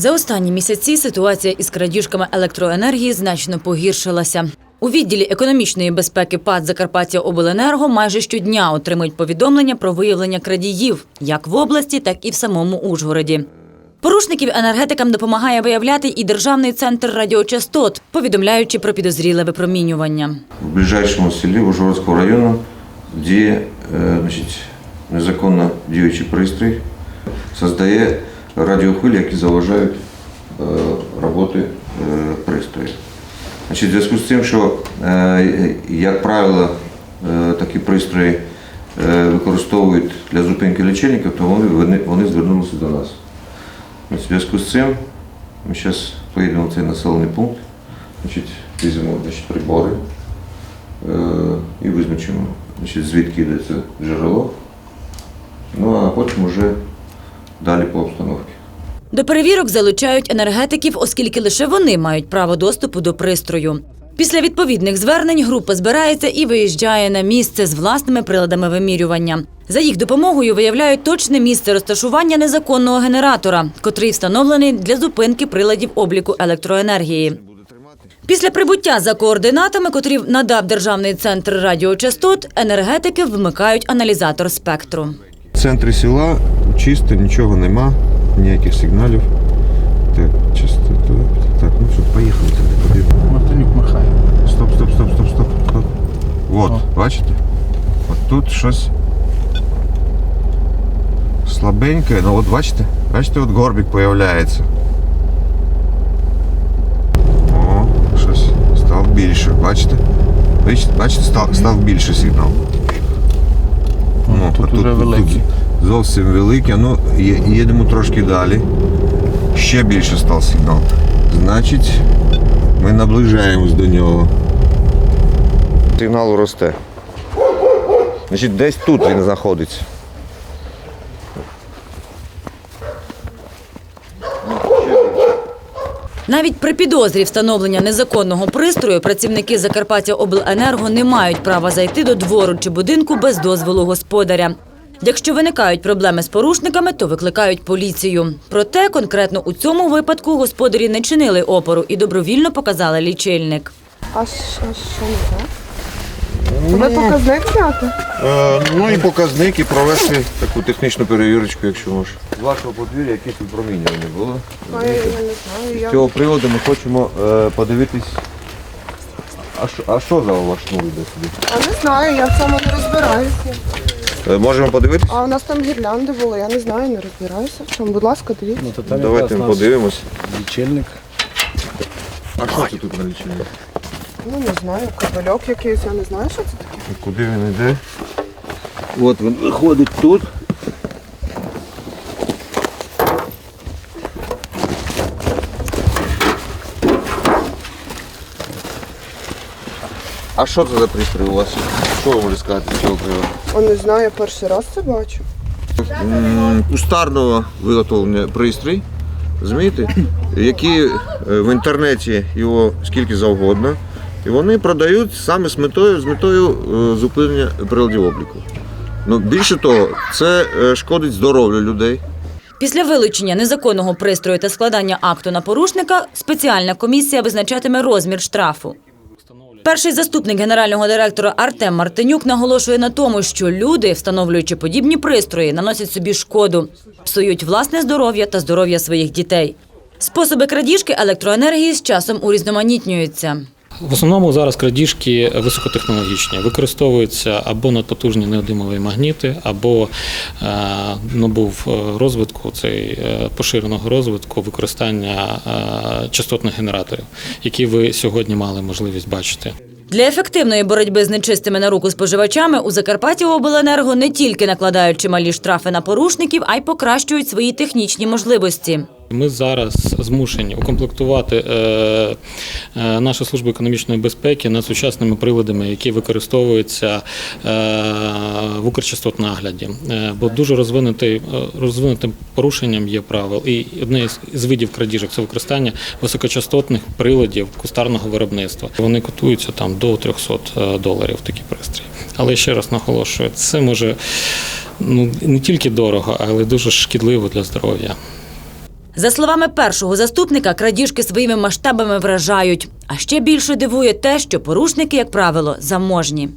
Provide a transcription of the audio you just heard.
За останні місяці ситуація із крадіжками електроенергії значно погіршилася. У відділі економічної безпеки ПАД Закарпаття Обленерго майже щодня отримують повідомлення про виявлення крадіїв як в області, так і в самому Ужгороді. Порушників енергетикам допомагає виявляти і державний центр радіочастот, повідомляючи про підозріле випромінювання. в ближайшому селі Ужгородського району, де е, значить, незаконно діючий пристрій создає радіохвилі, які заважають е, роботи е, пристрою. Значить, в зв'язку з тим, що, е, як правило, такі пристрої використовують для зупинки лічильників, то вони, вони, звернулися до нас. В зв'язку з цим ми зараз поїдемо в цей населений пункт, значить, візьмемо значить, прибори і визначимо, значить, звідки йде це джерело. Ну а потім вже далі по обстановці. До перевірок залучають енергетиків, оскільки лише вони мають право доступу до пристрою. Після відповідних звернень група збирається і виїжджає на місце з власними приладами вимірювання. За їх допомогою виявляють точне місце розташування незаконного генератора, котрий встановлений для зупинки приладів обліку електроенергії. Після прибуття за координатами, котрі надав Державний центр радіочастот, енергетики вмикають аналізатор спектру. В центрі села чисто, нічого нема, ніяких сигналів. Так, частота. Так, ну що, поїхали туди, подивимося. Мартинюк махає. Стоп, стоп, стоп, стоп, стоп. стоп. От, бачите? От тут щось слабеньке, ну от бачите? Бачите, от горбик появляється. О, щось став більше, бачите? Бачите, бачите став, став більше сигнал. Ну, тут а уже великий. Зовсім великий. Ну, їдемо трошки далі. Ще більше став сигнал. Значить, ми наближаємось до нього. Сигнал росте. Значить, десь тут він знаходиться. Навіть при підозрі встановлення незаконного пристрою працівники Закарпаття Обленерго не мають права зайти до двору чи будинку без дозволу господаря. Якщо виникають проблеми з порушниками, то викликають поліцію. Проте конкретно у цьому випадку господарі не чинили опору і добровільно показали лічильник. А що, що не так? Ви показник взяти? Е, ну і показник, і провести таку технічну перевірочку, якщо може. З вашого подвір'я якісь випромінювання було. А я, я не знаю. З Я... цього приводу ми хочемо е, подивитись. А що, а що за ваш шнур йде сюди? А не знаю, я в цьому не розбираюся. Е, можемо подивитися? А у нас там гірлянди були, я не знаю, не розбираюся. В чому, будь ласка, дивіться. Ну, то там Давайте якраз ми наш подивимось. лічильник. А що це тут на лічильник? Ну не знаю, кабельок якийсь, я не знаю, що це таке. Куди він йде? От він виходить тут. А що це за пристрій у вас? Що ви можете сказати з цього приводу? О, не знаю, я перший раз це бачу. М, Кустарного виготовлення пристрій, розумієте, які е, в інтернеті його скільки завгодно. І вони продають саме з метою, з метою е, зупинення приладів обліку. Ну, більше того, це е, шкодить здоров'ю людей. Після вилучення незаконного пристрою та складання акту на порушника спеціальна комісія визначатиме розмір штрафу. Перший заступник генерального директора Артем Мартинюк наголошує на тому, що люди, встановлюючи подібні пристрої, наносять собі шкоду, псують власне здоров'я та здоров'я своїх дітей. Способи крадіжки електроенергії з часом урізноманітнюються. В основному зараз крадіжки високотехнологічні. Використовуються або надпотужні неодимові магніти, або е, набув е, розвитку цей е, поширеного розвитку використання частотних генераторів, які ви сьогодні мали можливість бачити. Для ефективної боротьби з нечистими на руку споживачами у Закарпатті обленерго не тільки накладають чималі штрафи на порушників, а й покращують свої технічні можливості. Ми зараз змушені укомплектувати е, нашу службу економічної безпеки над сучасними приладами, які використовуються е, в укрчастотнагляді. Е, бо дуже розвинутий, розвинутим порушенням є правил. І одне з видів крадіжок це використання високочастотних приладів кустарного виробництва. Вони котуються там до 300 доларів такі пристрої. Але ще раз наголошую, це може ну не тільки дорого, але дуже шкідливо для здоров'я. За словами першого заступника, крадіжки своїми масштабами вражають. А ще більше дивує те, що порушники, як правило, заможні.